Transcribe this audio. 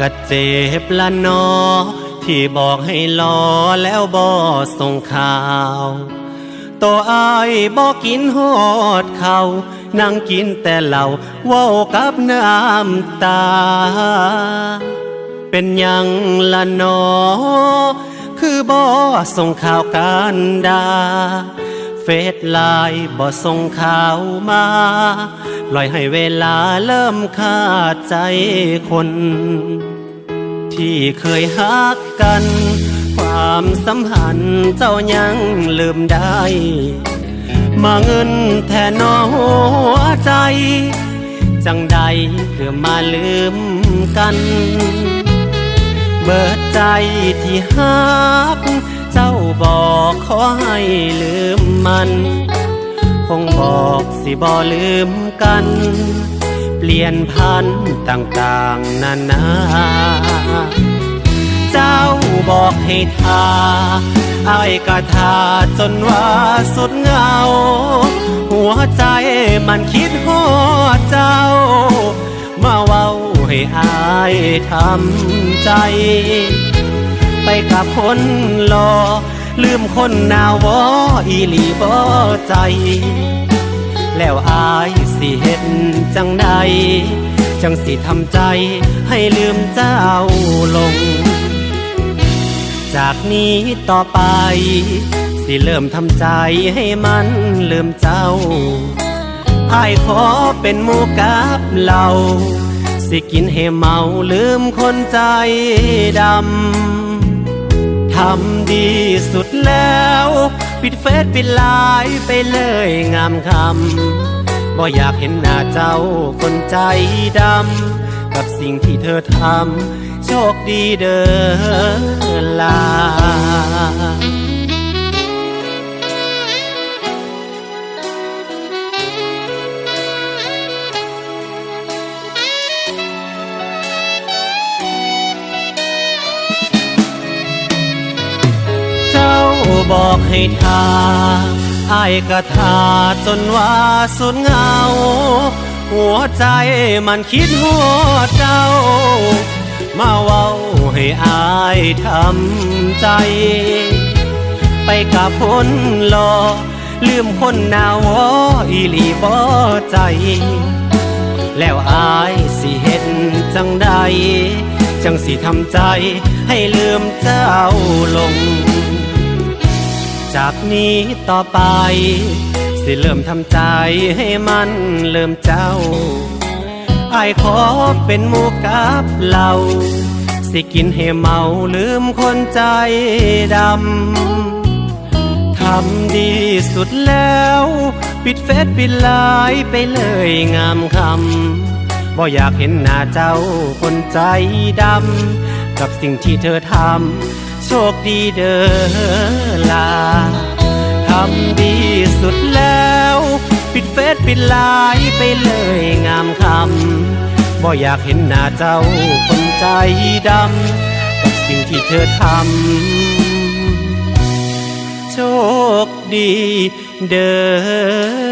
กะเจ็บละนอ ที่บอกให้รอแล้วบอส่งข่าวตัวอายบอกกินฮอดเขานั่งกินแต่เหล้าว้ากับน้ำตา เป็นยังละนอ คือบอส่งข่าวกันดา เฟซไลน์บอส่งข่าวมาปล่อยให้เวลาเริ่มขาดใจคน ที่เคยฮักกัน ความสัมพันธ์เจ้ายังลืมได้ มาเงินแทนนอหัวใจ จังใดคือมาลืมกัน บิดใจที่ฮัก เจ้าบอกขอให้ลืมมัน คงบอกสิบ่ลืมกัน เปลี่ยนพันต่างๆนานา เจ้าบอกให้ทาอายก็ทาจนว่าสุดเหงา หัวใจมันคิดหอด อายทำใจ ไปกับคนรอ ลืมคนหนาวออีลีบ่ใจ แล้วอายสิเห็นจังใด จังสิทำใจให้ลืมเจ้าลง จากนี้ต่อไป สิเริ่มทำใจให้มันลืมเจ้าอายขอเป็นหมูกับเรา สิกินให้เมาลืมคนใจดำ ทำดีสุดแล้ว ปิดเฟซปิดไลน์ไปเลยงามคำบ่อยากเห็นหน้าเจ้าคนใจดำ กับสิ่งที่เธอทำ โชคดีเด้อลา อกให้ทาอายก็ทาจนว่าสุดเหงา หัวใจมันคิดหัวเจ้า มาเว้าให้อายทำใจ ไปกับคนรอลืมคนหนาวอีลีบ่ใจ แล้วอายสิเห็นจังใด จังสิทำใจให้ลืมเจ้าลง จากนี้ต่อไป สิเริ่มทำใจให้มันเริ่มเจ้าอายขอเป็นหมูกับเราสิกินให้เมาลืมคนใจดำ ทำดีสุดแล้ว ปิดเฟซปิดไลน์ไปเลยงามคำบ่อยากเห็นหน้าเจ้าคนใจดำ กับสิ่งที่เธอทำ โชคดีเด้อลาทำดีสุดแล้ว ปิดเฟซปิดไลน์ไปเลยงามคำบ่อยากเห็นหน้าเจ้าคนใจดำกับสิ่งที่เธอทำโชคดีเด้อ